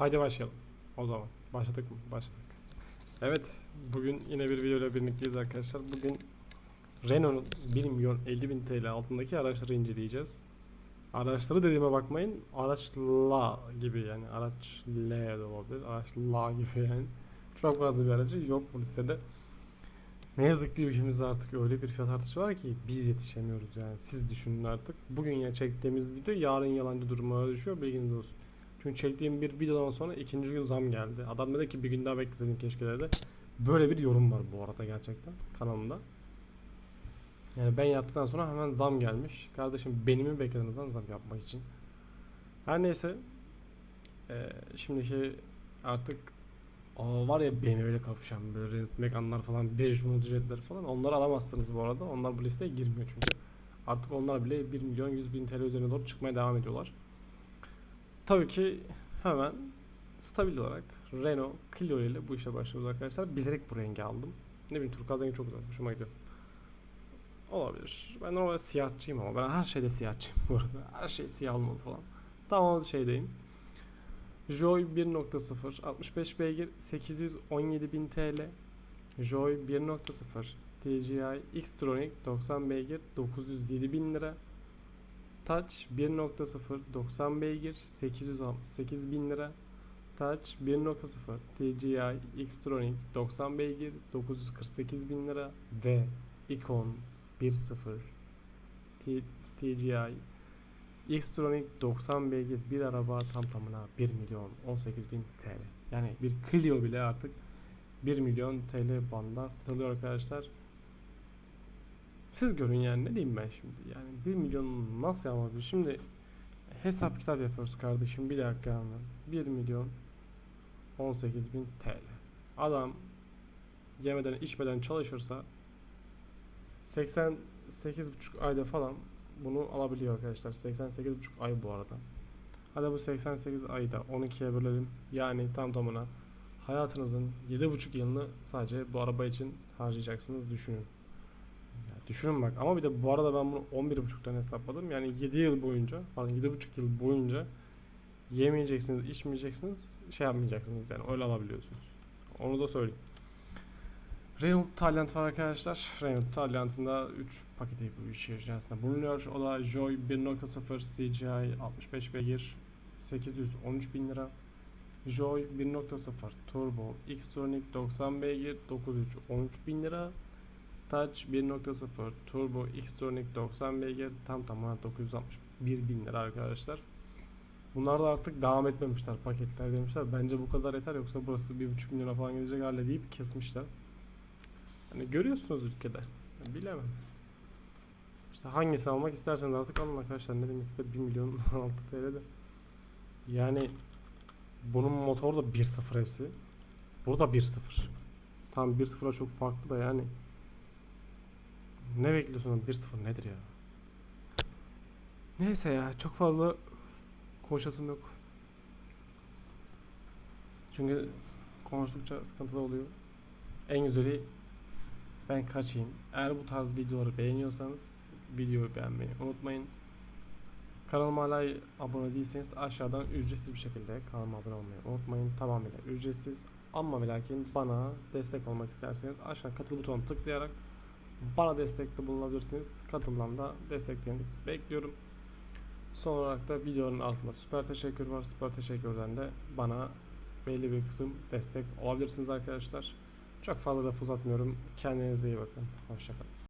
Haydi başlayalım. O zaman. Başladık mı? Başladık. Evet. Bugün yine bir videoyla birlikteyiz arkadaşlar. Bugün Renault'un 1 milyon 50 bin TL altındaki araçları inceleyeceğiz. Araçları dediğime bakmayın. Araçla gibi yani. Araç L de olabilir. Araçla gibi yani. Çok fazla bir aracı yok bu listede. Ne yazık ki ülkemizde artık öyle bir fiyat artışı var ki biz yetişemiyoruz yani. Siz düşünün artık. Bugün ya çektiğimiz video yarın yalancı duruma düşüyor bilginiz olsun. Çünkü çektiğim bir videodan sonra ikinci gün zam geldi. Adam dedi ki bir gün daha bekledim keşke dedi. Böyle bir yorum var bu arada gerçekten kanalımda. Yani ben yaptıktan sonra hemen zam gelmiş. Kardeşim beni mi beklediniz lan zam yapmak için? Her neyse. Ee, şimdiki artık o var ya BMW'yle kapışan böyle Megane'lar falan, Renault Jet'ler falan onları alamazsınız bu arada. Onlar bu listeye girmiyor çünkü. Artık onlar bile 1 milyon 100 bin TL üzerine doğru çıkmaya devam ediyorlar. Tabii ki hemen stabil olarak Renault Clio ile bu işe başlıyoruz arkadaşlar. Bilerek bu rengi aldım. Ne bileyim turkuaz rengi çok güzel. Hoşuma gidiyor. Olabilir. Ben normalde siyahçıyım ama ben her şeyde siyahçıyım bu arada. Her şey siyah olmalı falan. Tamam şeydeyim. Joy 1.0 65 beygir 817.000 TL. Joy 1.0 TGI X-Tronic 90 beygir 907.000 lira. Touch 1.0 90 beygir 868.000 lira. Touch 1.0 TGI X-Tronic 90 beygir 948.000 lira ve Icon 1.0 T- TGI X-Tronic 90 beygir bir araba tam tamına 1 milyon 18 bin TL. Yani bir Clio bile artık 1 milyon TL banda satılıyor arkadaşlar. Siz görün yani ne diyeyim ben şimdi yani 1 milyon nasıl yapabilir? Şimdi hesap kitap yapıyoruz kardeşim bir dakika hemen. 1 milyon 18 bin TL. Adam yemeden içmeden çalışırsa 88,5 ayda falan bunu alabiliyor arkadaşlar. 88,5 ay bu arada. Hadi bu 88 ayda 12'ye bölelim. Yani tam tamına hayatınızın 7,5 yılını sadece bu araba için harcayacaksınız düşünün. Düşünün bak ama bir de bu arada ben bunu 11,5'tan hesapladım. Yani 7 yıl boyunca, pardon 7,5 yıl boyunca yemeyeceksiniz, içmeyeceksiniz, şey yapmayacaksınız yani öyle alabiliyorsunuz. Onu da söyleyeyim. Renault Taliant var arkadaşlar. Renault Taliant'ın 3 paketi bu işin içerisinde bulunuyor. O da Joy 1.0 CGI 65 beygir 813 bin lira. Joy 1.0 Turbo X-Tronic 90 beygir 9313 bin lira. Touch 1.0 Turbo X-Tronic 90 beygir tam tamına 961 bin lira arkadaşlar. Bunlar da artık devam etmemişler paketler demişler. Bence bu kadar yeter yoksa burası 1.5 milyona falan gelecek hale deyip kesmişler. Hani görüyorsunuz ülkede. Bilemem. İşte hangisini almak isterseniz artık alın arkadaşlar. Ne demek ister 1 milyon 6 TL'de. Yani bunun motoru da 1.0 hepsi. Burada 1.0. Tam 1.0'a çok farklı da yani. Ne bekliyorsun 1.0 nedir ya? Neyse ya çok fazla konuşasım yok. Çünkü konuştukça sıkıntılı oluyor. En güzeli ben kaçayım. Eğer bu tarz videoları beğeniyorsanız videoyu beğenmeyi unutmayın. Kanalıma hala abone değilseniz aşağıdan ücretsiz bir şekilde kanalıma abone olmayı unutmayın. Tamamıyla ücretsiz. Ama ve lakin bana destek olmak isterseniz aşağı katıl butonuna tıklayarak bana destekte bulunabilirsiniz. Katıldan da desteklerinizi bekliyorum. Son olarak da videonun altında süper teşekkür var. Süper teşekkürden de bana belli bir kısım destek olabilirsiniz arkadaşlar. Çok fazla da uzatmıyorum. Kendinize iyi bakın. Hoşçakalın.